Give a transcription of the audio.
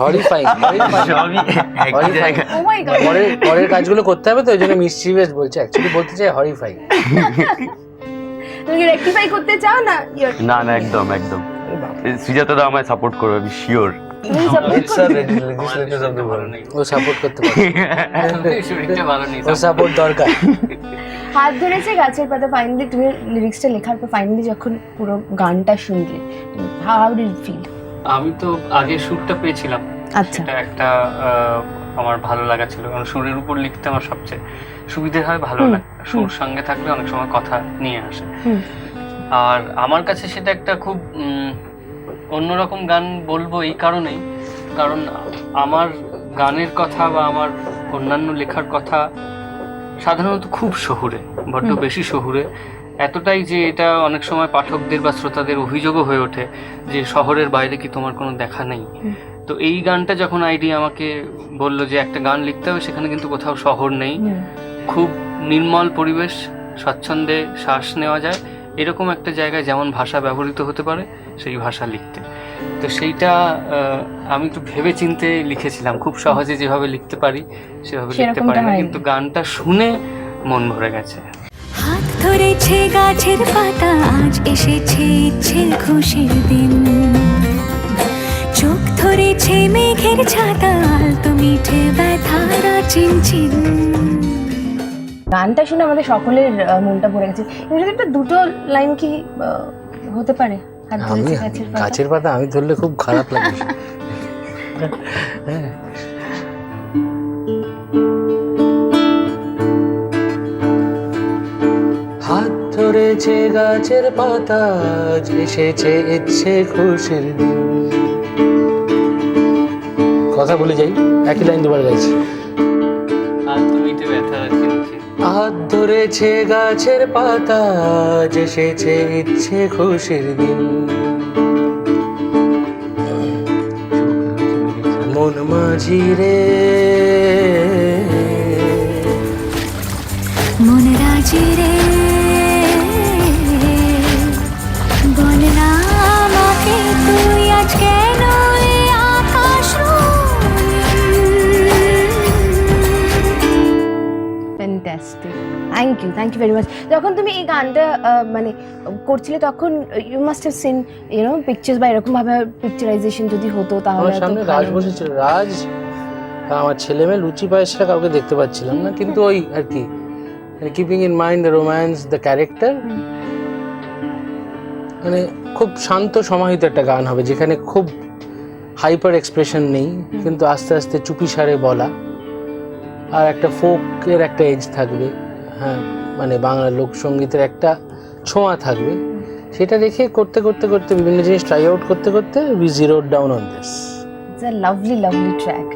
Horrifying সবই একই জায়গা ও মাই গড পরের পরের কাজগুলো করতে হবে তো ওই জন্য মিসচিভিয়াস বলছে অ্যাকচুয়ালি বলতে চাই হরিফাইং তুমি কি রেকটিফাই করতে চাও না? না না একদম একদম। সুজাতা দা আমায় সাপোর্ট করবে? আমি শিওর? ও সাপোর্ট করতে পারে। ও সাপোর্ট দরকার। হাত ধরেছে গাছের পাতা ফাইনালি তুমি লিরিক্সটা লেখার পর ফাইনালি যখন পুরো গানটা শুনলে হাউ ডিড ফিল আমি তো আগে সুরটা পেয়েছিলাম। আচ্ছা। এটা একটা আমার ভালো লাগা ছিল। কারণ সুরের উপর লিখতে আমার সবচেয়ে সুবিধে হয় ভালো লাগে। সুর সঙ্গে থাকলে অনেক সময় কথা নিয়ে আসে। আর আমার কাছে সেটা একটা খুব উম, অন্যরকম গান বলব এই কারণেই। কারণ আমার গানের কথা বা আমার অন্যান্য লেখার কথা সাধারণত খুব শহুরে বড্ড বেশি শহুরে। এতটাই যে এটা অনেক সময় পাঠকদের বা শ্রোতাদের অভিযোগও হয়ে ওঠে যে শহরের বাইরে কি তোমার কোনো দেখা নেই। তো এই গানটা যখন আইডি আমাকে বলল যে একটা গান লিখতে হবে সেখানে কিন্তু কোথাও শহর নেই। খুব নির্মল পরিবেশ স্বচ্ছন্দে শ্বাস নেওয়া যায়। এরকম একটা জায়গায় যেমন ভাষা ব্যবহৃত হতে পারে সেই ভাষা লিখতে। তো সেইটা আমি একটু ভেবে চিনতে লিখেছিলাম। খুব সহজে যেভাবে লিখতে পারি সেভাবে লিখতে পারি না কিন্তু গানটা শুনে মন ভরে গেছে। ধরেছে গাছের পাতা আজ এসেছে ইচ্ছে খুশির দিন। চোখ ধরেছে মেঘের ছাতা আলতো মিঠে ব্যথারা চিনচিন। গানটা শুনে আমাদের সকলের মনটা ভরে গেছে। একটা দুটো লাইন কি হতে পারে? গাছের পাতা আমি ধরলে খুব খারাপ লাগে। হ্যাঁ। ধরেছে গাছের পাতা আজ এসেছে ইচ্ছে খুশির দিন। কথা বলে যাই একই লাইন দুবার গাইছি। আর তুমি তো ব্যথা চিনছি হাত ধরেছে গাছের পাতা আজ এসেছে ইচ্ছে খুশির দিন। মন মাঝি রে। মন রাজি রে। Fantastic thank you thank you very much যখন তুমি এই গানটা মানে করছিলে তখন you must have seen you know pictures বা এরকম ভাবে পিকচারাইজেশন যদি হতো তাহলে আমার সামনে রাজ। বসেছিল। রাজ আমার ছেলে মেয়ে লুচি পায়েসটা কাউকে দেখতে পাচ্ছিলাম না কিন্তু ওই আর কি keeping in mind the romance the character. মানে খুব শান্ত সমাহিত একটা গান হবে যেখানে খুব হাইপার এক্সপ্রেশন নেই কিন্তু আস্তে আস্তে চুপি সারে বলা। আর একটা ফোকের একটা এজ থাকবে হ্যাঁ মানে বাংলা লোকসঙ্গীতের একটা ছোঁয়া থাকবে সেটা দেখে করতে করতে করতে বিভিন্ন জিনিস ট্রাই আউট করতে করতে we zero down on this it's a lovely lovely track.